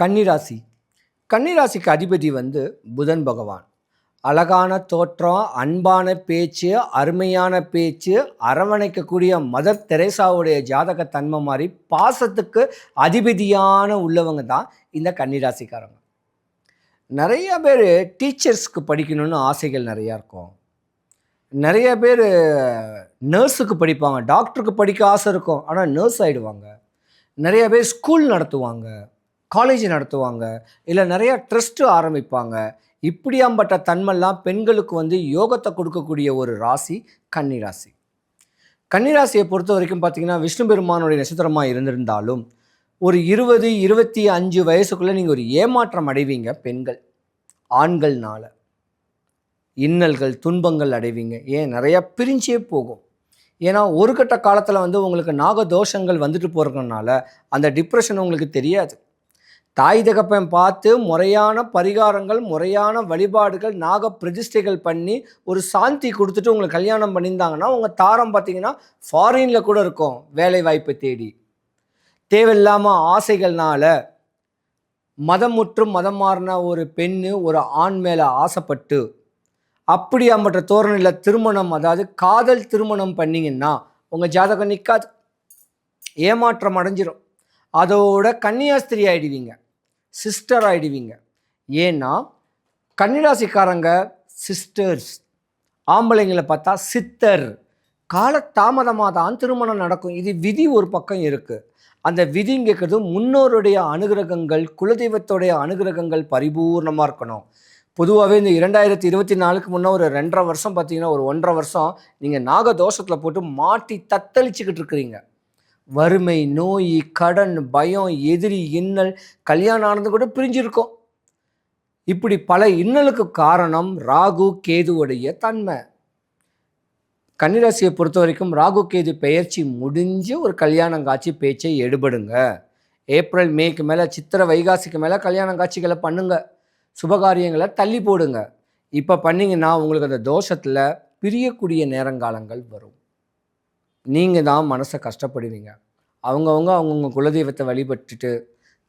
கன்னிராசி. கன்னிராசிக்கு அதிபதி வந்து புதன் பகவான். அழகான தோற்றம் அன்பான பேச்சு அருமையான பேச்சு அரவணைக்கக்கூடிய மதர் தெரேசாவுடைய ஜாதக தன்மை மாதிரி பாசத்துக்கு அதிபதியான உள்ளவங்க தான் இந்த கன்னிராசிக்காரங்க. நிறைய பேர் டீச்சர்ஸ்க்கு படிக்கணும்னு ஆசைகள் நிறையா இருக்கும். நிறைய பேர் நர்ஸுக்கு படிப்பாங்க டாக்டருக்கு படிக்க ஆசை இருக்கும் ஆனால் நர்ஸ் ஆகிடுவாங்க நிறைய பேர் ஸ்கூல் நடத்துவாங்க. காலேஜ் நடத்துவாங்க. இல்லை நிறையா ட்ரஸ்ட்டு ஆரம்பிப்பாங்க. இப்படியாம்பட்ட தன்மெல்லாம் பெண்களுக்கு வந்து யோகத்தை கொடுக்கக்கூடிய ஒரு ராசி கன்னிராசி கன்னிராசியை பொறுத்த வரைக்கும் பார்த்தீங்கன்னா விஷ்ணு பெருமானுடைய நட்சத்திரமாக இருந்திருந்தாலும் ஒரு இருபது இருபத்தி அஞ்சு வயசுக்குள்ளே நீங்கள் ஒரு ஏமாற்றம் அடைவீங்க பெண்கள் ஆண்கள்னால. இன்னல்கள் துன்பங்கள் அடைவீங்க. ஏன்? நிறையா பிரிஞ்சே போகும். ஏன்னா ஒரு கட்ட காலத்தில் வந்து உங்களுக்கு நாகதோஷங்கள் வந்துட்டு போகிறதுனால அந்த டிப்ரெஷன் உங்களுக்கு தெரியாது. தாய் தகப்பன் பார்த்து முறையான பரிகாரங்கள் முறையான வழிபாடுகள் நாக பிரதிஷ்டைகள் பண்ணி ஒரு சாந்தி கொடுத்துட்டு உங்களுக்கு கல்யாணம் பண்ணியிருந்தாங்கன்னா உங்கள் தாரம் பார்த்தீங்கன்னா ஃபாரினில் கூட இருக்கும் வேலை வாய்ப்பை தேடி. தேவையில்லாமல் ஆசைகள்னால மதம் முற்றும் மதம் மாறின ஒரு பெண்ணு ஒரு ஆண் மேலே ஆசைப்பட்டு அப்படியாம்பட்ட தோரணையில் திருமணம் அதாவது காதல் திருமணம் பண்ணிங்கன்னா உங்கள் ஜாதகம் நிற்காது ஏமாற்றம் அடைஞ்சிரும். அதோட கன்னியாஸ்திரி ஆயிடுவீங்க. சிஸ்டர் ஆயிடுவீங்க. ஏன்னா கன்னிராசிக்காரங்க சிஸ்டர்ஸ் ஆம்பளைங்களை பார்த்தா சித்தர். கால தாமதமாக தான் திருமணம் நடக்கும். இது விதி ஒரு பக்கம் இருக்குது அந்த விதிங்கிறது முன்னோருடைய அனுகிரகங்கள் குலதெய்வத்துடைய அனுகிரகங்கள் பரிபூர்ணமாக இருக்கணும். பொதுவாகவே இந்த இரண்டாயிரத்தி இருபத்தி நாலுக்கு முன்னே ஒரு ரெண்டரை வருஷம் பார்த்தீங்கன்னா ஒரு ஒன்றரை வருஷம் நீங்கள் நாகதோஷத்தில் போட்டு மாட்டி தத்தளிச்சுக்கிட்டு இருக்கிறீங்க. வறுமை நோய் கடன் பயம் எதிரி இன்னல் கல்யாணம் ஆனது கூட பிரிஞ்சிருக்கோம். இப்படி பல இன்னலுக்கு காரணம் ராகு கேதுவுடைய தன்மை. கன்னிராசியை பொறுத்த வரைக்கும் ராகு கேது பெயர்ச்சி முடிஞ்சு ஒரு கல்யாணம் காட்சி பேச்சை எடுபடுங்க. ஏப்ரல் மேக்கு மேலே சித்திரை வைகாசிக்கு மேலே கல்யாணம் காட்சிகளை பண்ணுங்க. சுபகாரியங்களை தள்ளி போடுங்க. இப்போ பண்ணிங்கன்னா உங்களுக்கு அந்த தோஷத்தில் பிரியக்கூடிய நேரங்காலங்கள் வரும். நீங்கள் தான் மனசை கஷ்டப்படுவீங்க. அவங்கவுங்க அவங்கவுங்க குலதெய்வத்தை வழிபட்டுட்டு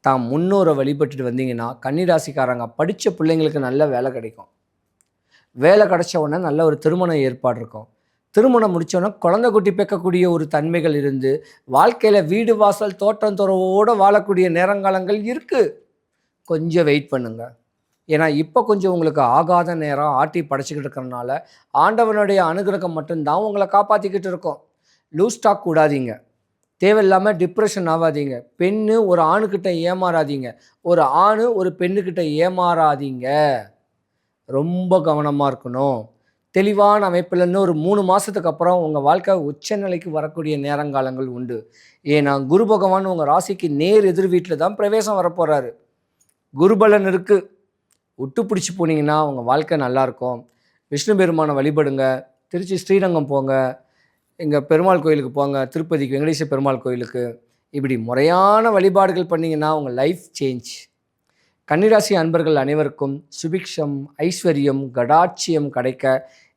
தான் முன்னோரை வழிபட்டுட்டு வந்தீங்கன்னா கன்னிராசிக்காரங்க படித்த பிள்ளைங்களுக்கு நல்ல வேலை கிடைக்கும். வேலை கிடைச்ச உடனே நல்ல ஒரு திருமண ஏற்பாடு இருக்கும். திருமணம் முடித்தோடனே குழந்தை குட்டி பெக்கக்கூடிய ஒரு தன்மைகள் இருந்து வாழ்க்கையில் வீடு வாசல் தோட்டம் துறவோடு வாழக்கூடிய நேரங்காலங்கள் இருக்குது கொஞ்சம் வெயிட் பண்ணுங்கள் ஏன்னா இப்போ கொஞ்சம் உங்களுக்கு ஆகாத நேரம் ஆட்டி படைச்சிக்கிட்டு இருக்கிறனால ஆண்டவனுடைய அனுகிரகம் மட்டும்தான் உங்களை காப்பாற்றிக்கிட்டு இருக்கோம். லூஸ் ஸ்டாக் கூடாதீங்க. தேவையில்லாமல் டிப்ரெஷன் ஆகாதீங்க பெண்ணு ஒரு ஆணுக்கிட்ட ஏமாறாதீங்க. ஒரு ஆண் ஒரு பெண்ணுக்கிட்ட ஏமாறாதீங்க. ரொம்ப கவனமாக இருக்கணும். தெளிவான அமைப்பில்னு ஒரு மூணு மாதத்துக்கு அப்புறம் உங்கள் வாழ்க்கை உச்சநிலைக்கு வரக்கூடிய நேரங்காலங்கள் உண்டு. ஏன்னா குரு பகவான் உங்கள் ராசிக்கு நேர் எதிர் வீட்டில் தான் பிரவேசம் வரப்போகிறாரு குருபலன் இருக்குது விட்டு பிடிச்சி போனீங்கன்னா உங்கள் வாழ்க்கை நல்லாயிருக்கும் விஷ்ணு பெருமானை வழிபடுங்க. திருச்சி ஸ்ரீரங்கம் போங்க. எங்கள் பெருமாள் கோயிலுக்கு போங்க திருப்பதிக்கு வெங்கடேச பெருமாள் கோயிலுக்கு. இப்படி முறையான வழிபாடுகள் பண்ணிங்கன்னா உங்கள் லைஃப் சேஞ்ச் கன்னிராசி அன்பர்கள் அனைவருக்கும் சுபிக்ஷம் ஐஸ்வர்யம் கடாட்சியம் கிடைக்க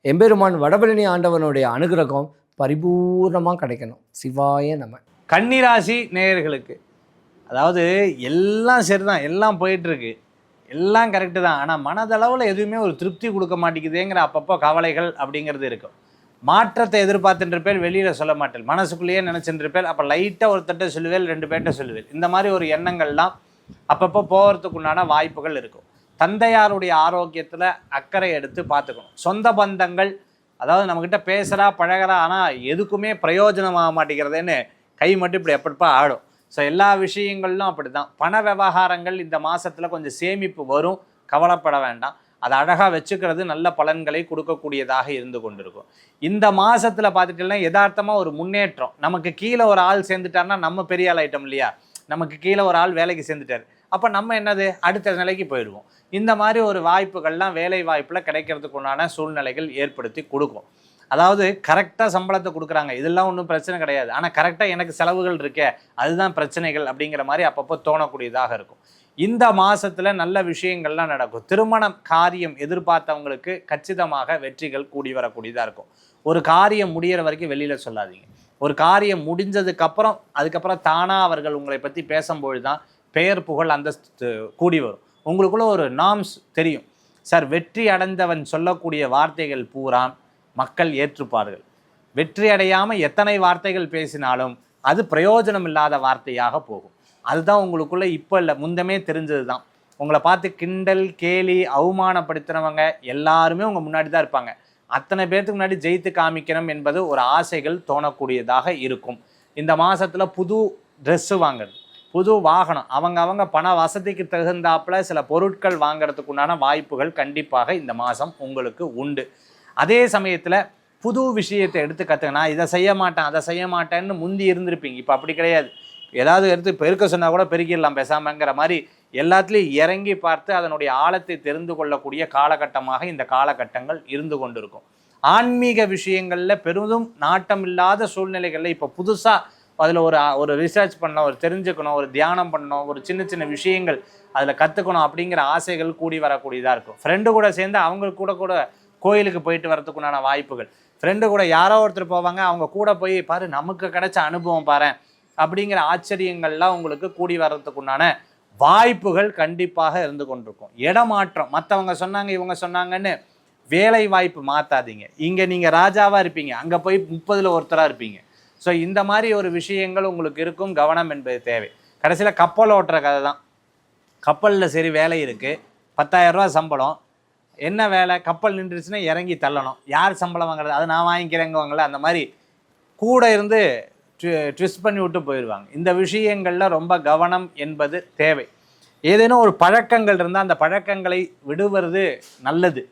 எம்பெருமான் வடபழனி ஆண்டவனுடைய அனுகிரகம் பரிபூர்ணமாக கிடைக்கணும். சிவாய நம. கன்னிராசி நேயர்களுக்கு அதாவது எல்லாம் சரிதான் எல்லாம் போயிட்டுருக்கு. எல்லாம் கரெக்டு தான். ஆனால் மனதளவில் எதுவுமே ஒரு திருப்தி கொடுக்க மாட்டேங்குதுங்கிற அப்பப்போ கவலைகள் அப்படிங்கிறது இருக்கும். மாற்றத்தை எதிர்பார்த்துன்ற வெளியில் சொல்ல மாட்டேன். மனசுக்குள்ளேயே நினச்சின்ற பேர் அப்போ லைட்டாக ஒருத்தட்ட சொல்லுவேன் ரெண்டு பேர்கிட்ட சொல்லுவேன். இந்த மாதிரி ஒரு எண்ணங்கள்லாம் அப்பப்போ போகிறதுக்குண்டான வாய்ப்புகள் இருக்கும். தந்தையாருடைய ஆரோக்கியத்தில் அக்கறை எடுத்து பார்த்துக்கணும். சொந்த பந்தங்கள் அதாவது நம்மக்கிட்ட பேசுகிறா பழகிறா ஆனால் எதுக்குமே பிரயோஜனமாக மாட்டேங்கிறதுன்னு கை மட்டும் இப்படி எப்படிப்பா ஆடும். ஸோ எல்லா விஷயங்களிலும் அப்படி தான் பண விவகாரங்கள் இந்த மாதத்தில் கொஞ்சம் சேமிப்பு வரும். கவலைப்பட வேண்டாம். அதை அழகாக வச்சுக்கிறது நல்ல பலன்களை கொடுக்கக்கூடியதாக இருந்து கொண்டிருக்கும். இந்த மாதத்தில் பார்த்துட்டீங்கன்னா யதார்த்தமாக ஒரு முன்னேற்றம். நமக்கு கீழே ஒரு ஆள் சேர்ந்துட்டாருன்னா நம்ம பெரிய ஆள் ஐட்டம் இல்லையா? நமக்கு கீழே ஒரு ஆள் வேலைக்கு சேர்ந்துட்டார். அப்போ நம்ம என்னது? அடுத்த நிலைக்கு போயிடுவோம். இந்த மாதிரி ஒரு வாய்ப்புகள்லாம் வேலை வாய்ப்பில் கிடைக்கிறதுக்கு உண்டான சூழ்நிலைகள் ஏற்படுத்தி கொடுக்கும். அதாவது கரெக்டாக சம்பளத்தை கொடுக்குறாங்க. இதெல்லாம் ஒன்றும் பிரச்சனை கிடையாது. ஆனால் கரெக்டாக எனக்கு செலவுகள் இருக்கே. அதுதான் பிரச்சனைகள் அப்படிங்கிற மாதிரி அப்பப்போ தோணக்கூடியதாக இருக்கும். இந்த மாதத்தில் நல்ல விஷயங்கள்லாம் நடக்கும். திருமணம் காரியம் எதிர்பார்த்தவங்களுக்கு கச்சிதமாக வெற்றிகள் கூடி வரக்கூடியதாக இருக்கும். ஒரு காரியம் முடியிற வரைக்கும் வெளியில் சொல்லாதீங்க. ஒரு காரியம் முடிஞ்சதுக்கப்புறம் அதுக்கப்புறம் தானாக அவர்கள் உங்களை பற்றி பேசும்பொழுது தான் பெயர் புகழ் அந்தஸ்து கூடி வரும். உங்களுக்குள்ள ஒரு நாம்ஸ் தெரியும். சார் வெற்றி அடைந்தவன் சொல்லக்கூடிய வார்த்தைகள் பூரா மக்கள் ஏற்றுப்பார்கள். வெற்றி அடையாமல் எத்தனை வார்த்தைகள் பேசினாலும் அது பிரயோஜனம் இல்லாத வார்த்தையாக போகும். அதுதான் உங்களுக்குள்ளே இப்போ இல்லை முந்தமே தெரிஞ்சது தான் உங்களை பார்த்து கிண்டல் கேலி அவமானப்படுத்துகிறவங்க எல்லாருமே உங்கள் முன்னாடி தான் இருப்பாங்க. அத்தனை பேர்த்துக்கு முன்னாடி ஜெயித்து காமிக்கணும் என்பது ஒரு ஆசைகள் தோணக்கூடியதாக இருக்கும். இந்த மாதத்தில் புது ட்ரெஸ்ஸு வாங்குறது புது வாகனம் அவங்க அவங்க பண வசதிக்கு தகுந்தாப்புல சில பொருட்கள் வாங்குறதுக்கு உண்டான வாய்ப்புகள் கண்டிப்பாக இந்த மாதம் உங்களுக்கு உண்டு. அதே சமயத்தில் புது விஷயத்தை எடுத்து கற்றுக்க நான் இதை செய்ய மாட்டேன் அதை செய்ய மாட்டேன்னு முந்தி இருந்திருப்பீங்க. இப்போ அப்படி கிடையாது. ஏதாவது எடுத்து பெருக்க சொன்னால் கூட பெருக்கிடலாம் பேசாமங்கிற மாதிரி எல்லாத்துலேயும் இறங்கி பார்த்து அதனுடைய ஆழத்தை தெரிந்து கொள்ளக்கூடிய காலகட்டமாக இந்த காலகட்டங்கள் இருந்து கொண்டிருக்கும். ஆன்மீக விஷயங்களில் பெரிதும் நாட்டம் இல்லாத சூழ்நிலைகளில் இப்போ புதுசாக அதில் ஒரு ஒரு ரிசர்ச் பண்ணணும் ஒரு தெரிஞ்சுக்கணும் ஒரு தியானம் பண்ணணும் ஒரு சின்ன சின்ன விஷயங்கள் அதில் கற்றுக்கணும் அப்படிங்கிற ஆசைகள் கூடி வரக்கூடியதாக இருக்கும். ஃப்ரெண்டு கூட சேர்ந்து அவங்க கூட கூட கோயிலுக்கு போயிட்டு வரதுக்குண்டான வாய்ப்புகள். ஃப்ரெண்டு கூட யாரோ ஒருத்தர் போவாங்க அவங்க கூட போய் பாரு நமக்கு கிடைச்ச அனுபவம் பாரு அப்படிங்கிற ஆச்சரியங்கள்லாம் உங்களுக்கு கூடி வர்றதுக்குண்டான வாய்ப்புகள் கண்டிப்பாக இருந்து கொண்டிருக்கும். இடமாற்றம். மற்றவங்க சொன்னாங்க இவங்க சொன்னாங்கன்னு வேலை வாய்ப்பு மாற்றாதீங்க இங்கே நீங்கள் ராஜாவாக இருப்பீங்க. அங்கே போய் முப்பதில் ஒருத்தராக இருப்பீங்க. ஸோ இந்த மாதிரி ஒரு விஷயங்கள் உங்களுக்கு இருக்கும். கவனம் என்பது தேவை. கடைசியில் கப்பல் ஓட்டுற கதை தான். கப்பலில் சரி வேலை இருக்குது பத்தாயிரரூவா சம்பளம். என்ன வேலை? கப்பல் நின்றுச்சுன்னா இறங்கி தள்ளணும். யார் சம்பளம் வாங்குறது? அது நான் வாங்கிக்கிறேங்குவாங்களே அந்த மாதிரி கூட இருந்து ட்விஸ்ட் பண்ணி விட்டு போயிடுவாங்க. இந்த விஷயங்களில் ரொம்ப கவனம் என்பது தேவை. ஏதேனும் ஒரு பழக்கங்கள் இருந்தால் அந்த பழக்கங்களை விடுவது நல்லது.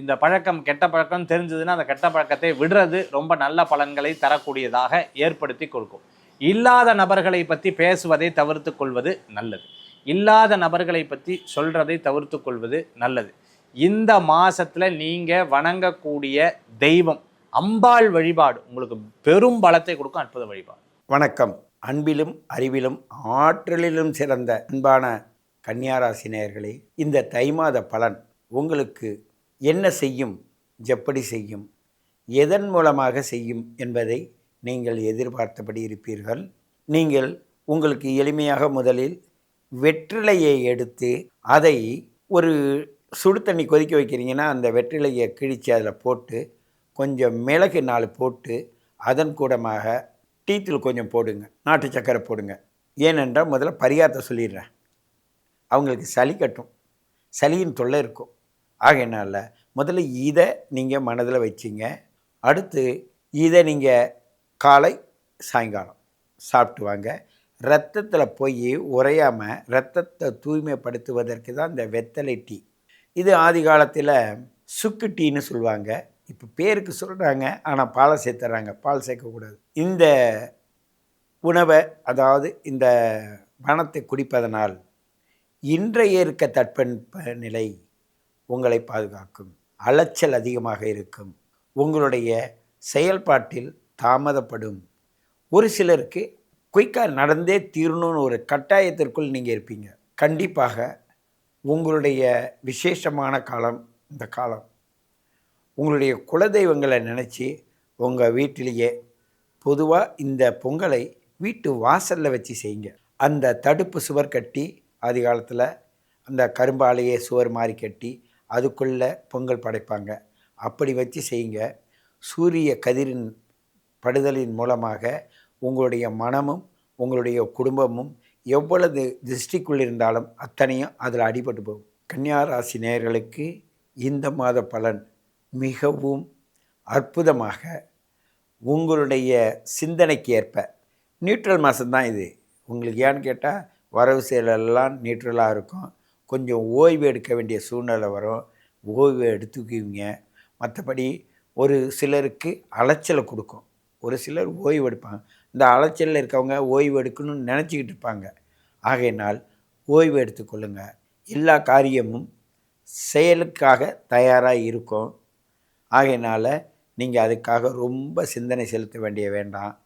இந்த பழக்கம் கெட்ட பழக்கம் தெரிஞ்சதுன்னா அந்த கெட்ட பழக்கத்தை விடுறது ரொம்ப நல்ல பலன்களை தரக்கூடியதாக ஏற்படுத்தி கொடுக்கும். இல்லாத நபர்களை பற்றி பேசுவதை தவிர்த்து கொள்வது நல்லது. இல்லாத நபர்களை பற்றி சொல்கிறதை தவிர்த்து கொள்வது நல்லது. இந்த மாதத்தில் நீங்கள் வணங்கக்கூடிய தெய்வம் அம்பாள் வழிபாடு உங்களுக்கு பெரும் பலத்தை கொடுக்கும் அற்புத வழிபாடு. வணக்கம். அன்பிலும் அறிவிலும் ஆற்றலிலும் சிறந்த அன்பான கன்னியாராசி நேயர்களே இந்த தை மாத பலன் உங்களுக்கு என்ன செய்யும் எப்படி செய்யும் எதன் மூலமாக செய்யும் என்பதை நீங்கள் எதிர்பார்த்தபடி இருப்பீர்கள். நீங்கள் உங்களுக்கு எளிமையாக முதலில் வெற்றிலையை எடுத்து அதை ஒரு சுடு தண்ணி கொதிக்க வைக்கிறீங்கன்னா அந்த வெற்றிலையை கிழித்து அதில் போட்டு கொஞ்சம் மிளகு நாலு போட்டு அதன் கூடமாக டீத்தூள் கொஞ்சம் போடுங்க. நாட்டு சக்கரை போடுங்க. ஏனென்றால் முதல்ல பரிகாரத்தை சொல்லிடுறேன். அவங்களுக்கு சளி கட்டும். சளியின் தொல்லை இருக்கும். ஆகையினால் முதல்ல இதை நீங்கள் மனதில் வச்சிங்க. அடுத்து இதை நீங்கள் காலை சாயங்காலம் சாப்பிட்டு வாங்க. ரத்தத்தில் போய் உறையாமல் ரத்தத்தை தூய்மைப்படுத்துவதற்கு தான் இந்த வெத்தலை டீ. இது ஆதி காலத்தில் சுக்கு டீன்னு சொல்லுவாங்க. இப்போ பேருக்கு சொல்கிறாங்க ஆனால் பாலை சேர்த்துறாங்க. பால் சேர்க்கக்கூடாது. இந்த உணவை அதாவது இந்த பணத்தை குடிப்பதனால் இன்றைய இருக்க தட்பெண்ப நிலை உங்களை பாதுகாக்கும். அலைச்சல் அதிகமாக இருக்கும். உங்களுடைய செயல்பாட்டில் தாமதப்படும். ஒரு சிலருக்கு குயிக்காக நடந்தே தீரணும்னு ஒரு கட்டாயத்திற்குள் நீங்கள் இருப்பீங்க. கண்டிப்பாக உங்களுடைய விசேஷமான காலம் இந்த காலம் உங்களுடைய குலதெய்வங்களை நினச்சி உங்கள் வீட்டிலேயே பொதுவாக இந்த பொங்கலை வீட்டு வாசலில் வச்சு செய்யுங்க. அந்த தடுப்பு சுவர் கட்டி ஆதி காலத்தில் அந்த கரும்பாலையே சுவர் மாதிரி கட்டி அதுக்குள்ளே பொங்கல் படைப்பாங்க. அப்படி வச்சு செய்யுங்க. சூரிய கதிரின் படுதலின் மூலமாக உங்களுடைய மனமும் உங்களுடைய குடும்பமும் எவ்வளவு திருஷ்டிக்குள் இருந்தாலும் அத்தனையும் அதில் அடிபட்டு போகும். கன்னியா ராசி நேயர்களுக்கு இந்த மாத பலன் மிகவும் அற்புதமாக உங்களுடைய சிந்தனைக்கு ஏற்ப நியூட்ரல் மாதம்தான் இது. உங்களுக்கு ஏன்னு கேட்டால் வரவு செயலெல்லாம் நியூட்ரலாக இருக்கும். கொஞ்சம் ஓய்வு எடுக்க வேண்டிய சூழ்நிலை வரும். ஓய்வு எடுத்துக்குவீங்க. மற்றபடி ஒரு சிலருக்கு அலைச்சலை கொடுக்கும். ஒரு சிலர் ஓய்வு எடுப்பாங்க. இந்த அலைச்சலில் இருக்கவங்க ஓய்வு எடுக்கணும்னு நினச்சிக்கிட்டு இருப்பாங்க. ஆகையினால் ஓய்வு எடுத்துக்கொள்ளுங்கள் எல்லா காரியமும் செயலுக்காக தயாராக இருக்கும். ஆகையினால் நீங்கள் அதுக்காக ரொம்ப சிந்தனை செலுத்த வேண்டிய வேண்டாம்.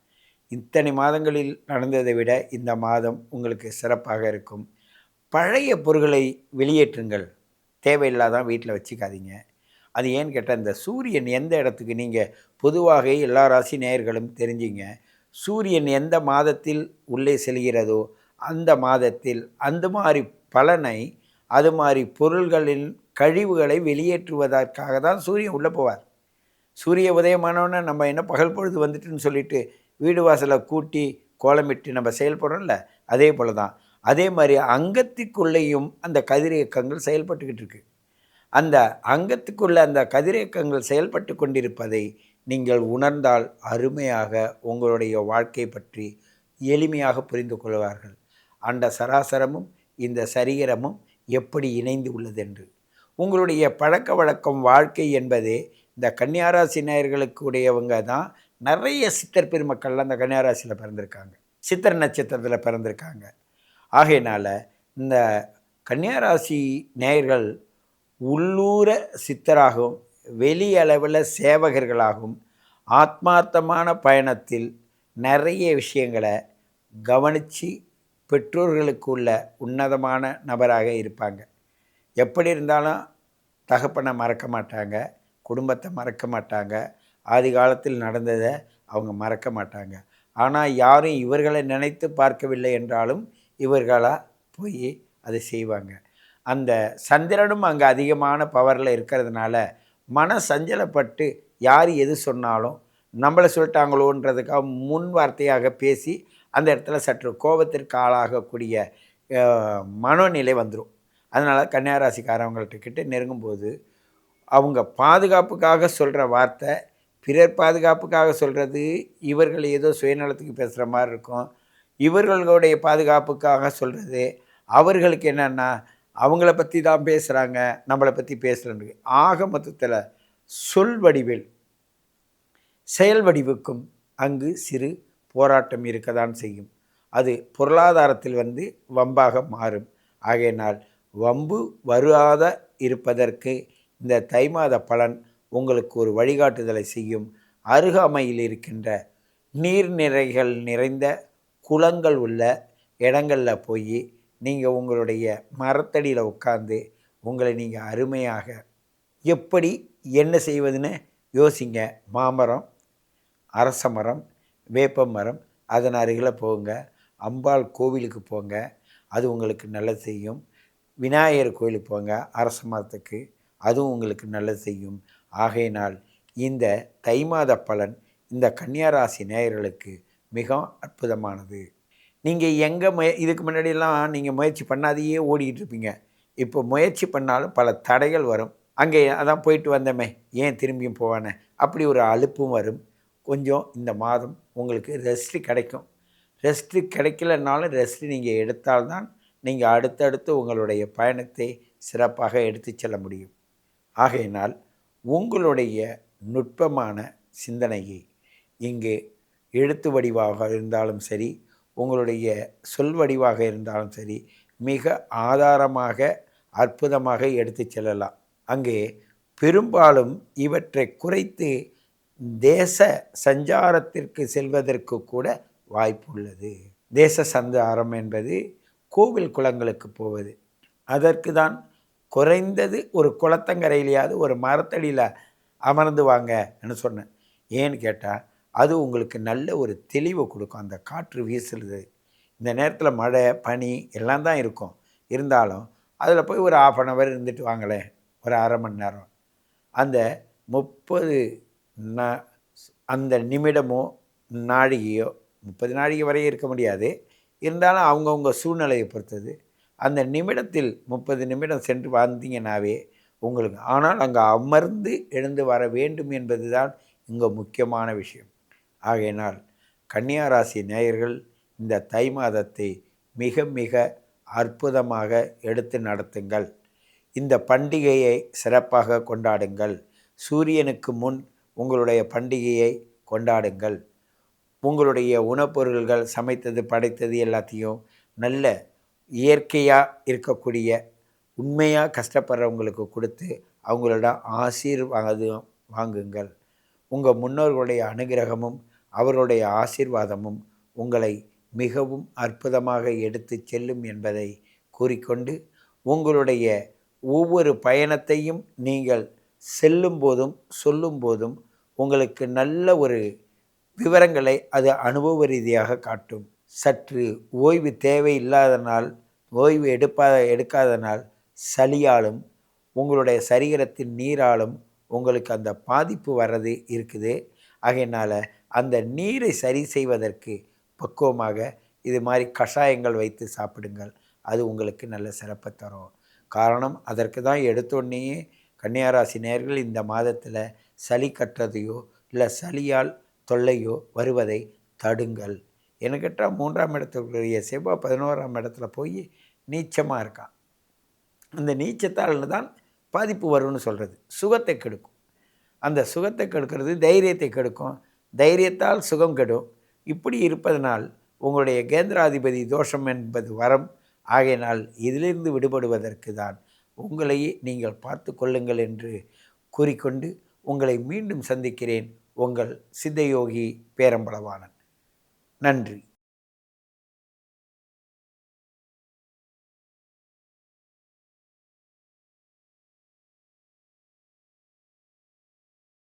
இத்தனை மாதங்களில் நடந்ததை விட இந்த மாதம் உங்களுக்கு சிறப்பாக இருக்கும். பழைய பொருட்களை வெளியேற்றுங்கள். தேவையில்லாதான் வீட்டில் வச்சுக்காதீங்க. அது ஏன்னு கேட்டால் இந்த சூரியன் எந்த இடத்துக்கு நீங்கள் பொதுவாக எல்லா ராசி நேயர்களும் தெரிஞ்சிங்க. சூரியன் எந்த மாதத்தில் உள்ளே செல்கிறதோ அந்த மாதத்தில் அந்த மாதிரி பலனை அது மாதிரி பொருள்களின் கழிவுகளை வெளியேற்றுவதற்காக தான் சூரியன் உள்ளே போவார். சூரிய உதயமானவொன்னே நம்ம என்ன பகல் பொழுது வந்துட்டுன்னு சொல்லிட்டு வீடு வாசலை கூட்டி கோலமிட்டு நம்ம செயல்படுறோம்ல அதே போல தான். அதே மாதிரி அங்கத்திற்குள்ளேயும் அந்த கதிரியக்கங்கள் செயல்பட்டுக்கிட்டு இருக்கு. அந்த அங்கத்துக்குள்ளே அந்த கதிரியக்கங்கள் செயல்பட்டு கொண்டிருப்பதை நீங்கள் உணர்ந்தால் அருமையாக உங்களுடைய வாழ்க்கை பற்றி எளிமையாக புரிந்து கொள்வார்கள். அந்த சராசரமும் இந்த சரீரமும் எப்படி இணைந்து உள்ளது என்று. உங்களுடைய பழக்க வழக்கம் வாழ்க்கை என்பதே இந்த கன்னியாராசி நேயர்களுக்கு உடையவங்க தான். நிறைய சித்தர் பெருமக்கள்லாம் அந்த கன்னியாராசியில் பிறந்திருக்காங்க. சித்திர நட்சத்திரத்தில் பிறந்திருக்காங்க. ஆகையினால் இந்த கன்னியாராசி நேயர்கள் உள்ளூர சித்தராகவும் வெளியளவில் சேவகர்களாகவும் ஆத்மார்த்தமான பயணத்தில் நிறைய விஷயங்களை கவனித்து பெற்றோர்களுக்கு உள்ள உன்னதமான நபராக இருப்பாங்க. எப்படி இருந்தாலும் தகப்பனை மறக்க மாட்டாங்க குடும்பத்தை மறக்க மாட்டாங்க ஆதி காலத்தில் நடந்ததை அவங்க மறக்க மாட்டாங்க. ஆனால் யாரும் இவர்களை நினைத்து பார்க்கவில்லை என்றாலும் இவர்களாக போய் அதை செய்வாங்க. அந்த சந்திரனும் அங்கே அதிகமான பவரில் இருக்கிறதுனால மன சஞ்சலப்பட்டு யார் எது சொன்னாலும் நம்மளை சொல்லிட்டாங்களோன்றதுக்காக முன் வார்த்தையாக பேசி அந்த இடத்துல சற்று கோபத்திற்கு ஆளாகக்கூடிய அஹ், மனோநிலை வந்துடும் அதனால் கன்னியாராசிக்காரவங்கள்ட்ட கிட்ட நெருங்கும்போது அவங்க பாதுகாப்புக்காக சொல்கிற வார்த்தை பிறர் பாதுகாப்புக்காக சொல்கிறது இவர்கள் ஏதோ சுயநலத்துக்கு பேசுகிற மாதிரி இருக்கும். இவர்களுடைய பாதுகாப்புக்காக சொல்கிறது அவர்களுக்கு என்னென்னா அவங்கள பற்றி தான் பேசுகிறாங்க நம்மளை பற்றி பேசுகிறேன்னு ஆக மொத்தத்தில் சொல் வடிவில் செயல் வடிவுக்கும் அங்கு சிறு போராட்டம் இருக்க தான் செய்யும். அது பொருளாதாரத்தில் வந்து வம்பாக மாறும். ஆகையினால் வம்பு வருவாத இருப்பதற்கு இந்த தை மாத பலன் உங்களுக்கு ஒரு வழிகாட்டுதலை செய்யும். அருகாமையில் இருக்கின்ற நீர்நிறைகள் நிறைந்த குளங்கள் உள்ள இடங்களில் போய் நீங்கள் உங்களுடைய மரத்தடியில் உட்காந்து உங்களை நீங்கள் அருமையாக எப்படி என்ன செய்வதுன்னு யோசிங்க. மாமரம் அரச மரம் வேப்ப மரம் அதன் அருகில் போங்க. அம்பாள் கோவிலுக்கு போங்க. அது உங்களுக்கு நல்லது செய்யும். விநாயகர் கோயிலுக்கு போங்க அரச மரத்துக்கு. அதுவும் உங்களுக்கு நல்லது செய்யும். ஆகையினால் இந்த தை மாத பலன் இந்த கன்னியாராசி நேயர்களுக்கு மிக அற்புதமானது. நீங்கள் எங்கே முய இதுக்கு முன்னாடியெல்லாம் நீங்கள் முயற்சி பண்ணாதையே ஓடிக்கிட்டு இருப்பீங்க. இப்போ முயற்சி பண்ணாலும் பல தடைகள் வரும். அங்கே அதான் போயிட்டு வந்தோமே ஏன் திரும்பியும் போவானே? அப்படி ஒரு அலுப்பும் வரும். கொஞ்சம் இந்த மாதம் உங்களுக்கு ரெஸ்ட்டு கிடைக்கும். ரெஸ்ட்டு கிடைக்கலனாலும் ரெஸ்ட்டு நீங்கள் எடுத்தால்தான் நீங்கள் அடுத்தடுத்து உங்களுடைய பயணத்தை சிறப்பாக எடுத்து செல்ல முடியும். ஆகையினால் உங்களுடைய நுட்பமான சிந்தனையை இங்கே எழுத்து வடிவாக இருந்தாலும் சரி உங்களுடைய சொல் வடிவாக இருந்தாலும் சரி மிக ஆதாரமாக அற்புதமாக எடுத்து செல்லலாம். அங்கே பெரும்பாலும் இவற்றை குறைத்து தேச சஞ்சாரத்திற்கு செல்வதற்கு கூட வாய்ப்பு உள்ளது. தேச சஞ்சாரம் என்பது கோவில் குளங்களுக்கு போவது. அதற்கு தான் குறைந்தது ஒரு குளத்தங்கரையிலையாவது ஒரு மரத்தடியில் அமர்ந்து வாங்கன்னு சொன்னேன். ஏன்னு கேட்டால் அது உங்களுக்கு நல்ல ஒரு தெளிவை கொடுக்கும். அந்த காற்று வீசுறது. இந்த நேரத்தில் மழை பனி எல்லாம் தான் இருக்கும். இருந்தாலும் அதில் போய் ஒரு ஆஃப் அன் ஹவர் இருந்துட்டு வாங்களேன். ஒரு அரை மணி நேரம். அந்த முப்பது ந அந்த நிமிடமோ நாழிகையோ முப்பது நாழிகை வரையும் இருக்க முடியாது. இருந்தாலும் அவங்கவுங்க சூழ்நிலையை பொறுத்தது. அந்த நிமிடத்தில் முப்பது நிமிடம் சென்று வந்தீங்கன்னாவே உங்களுக்கு ஆனால் அங்கே அமர்ந்து எழுந்து வர வேண்டும் என்பது தான் இங்கே முக்கியமான விஷயம். ஆகையினால் கன்னியாராசி நேயர்கள் இந்த தை மாதத்தை மிக மிக அற்புதமாக எடுத்து நடத்துங்கள். இந்த பண்டிகையை சிறப்பாக கொண்டாடுங்கள். சூரியனுக்கு முன் உங்களுடைய பண்டிகையை கொண்டாடுங்கள். உங்களுடைய உணவுப்பொருள்கள் சமைத்தது படைத்தது எல்லாத்தையும் நல்ல இயற்கையாக இருக்கக்கூடிய உண்மையாக கஷ்டப்படுறவங்களுக்கு கொடுத்து அவங்களோட ஆசீர்வாதம் வாங்குங்கள். உங்கள் முன்னோர்களுடைய அனுகிரகமும் அவருடைய ஆசீர்வாதமும் உங்களை மிகவும் அற்புதமாக எடுத்து செல்லும் என்பதை கூறிக்கொண்டு உங்களுடைய ஒவ்வொரு பயணத்தையும் நீங்கள் செல்லும் போதும் சொல்லும் போதும் உங்களுக்கு நல்ல ஒரு விவரங்களை அது அனுபவ ரீதியாக காட்டும். சற்று ஓய்வு தேவை இல்லாதனால் ஓய்வு எடுப்பா எடுக்காதனால் சளியாலும் உங்களுடைய சரீரத்தின் நீராலும் உங்களுக்கு அந்த பாதிப்பு வர்றது இருக்குது. ஆகையினால் அந்த நீரை சரி செய்வதற்கு பக்குவமாக இது மாதிரி கஷாயங்கள் வைத்து சாப்பிடுங்கள். அது உங்களுக்கு நல்ல சிறப்பை தரும். காரணம் அதற்கு தான் எடுத்தோடனேயே கன்னியாராசி நேர்கள் இந்த மாதத்தில் சளி கட்டுறதையோ இல்லை சளியால் தொல்லையோ வருவதை தடுங்கள். என்ன கேட்டால் மூன்றாம் இடத்துக்குரிய செவ்வாய் பதினோராம் இடத்துல போய் நீச்சமாக இருக்கான். அந்த நீச்சத்தால் தான் பாதிப்பு வரும்னு சொல்கிறது சுகத்தை கெடுக்கும். அந்த சுகத்தை கெடுக்கிறது தைரியத்தை கெடுக்கும். தைரியத்தால் சுகம் கெடும். இப்படி இருப்பதனால் உங்களுடைய கேந்திராதிபதி தோஷம் என்பது வரம். ஆகையினால் இதிலிருந்து விடுபடுவதற்கு தான் உங்களையே நீங்கள் பார்த்து கொள்ளுங்கள் என்று கூறிக்கொண்டு உங்களை மீண்டும் சந்திக்கிறேன். உங்கள் சித்தயோகி பேரம்பளவானன் நன்றி.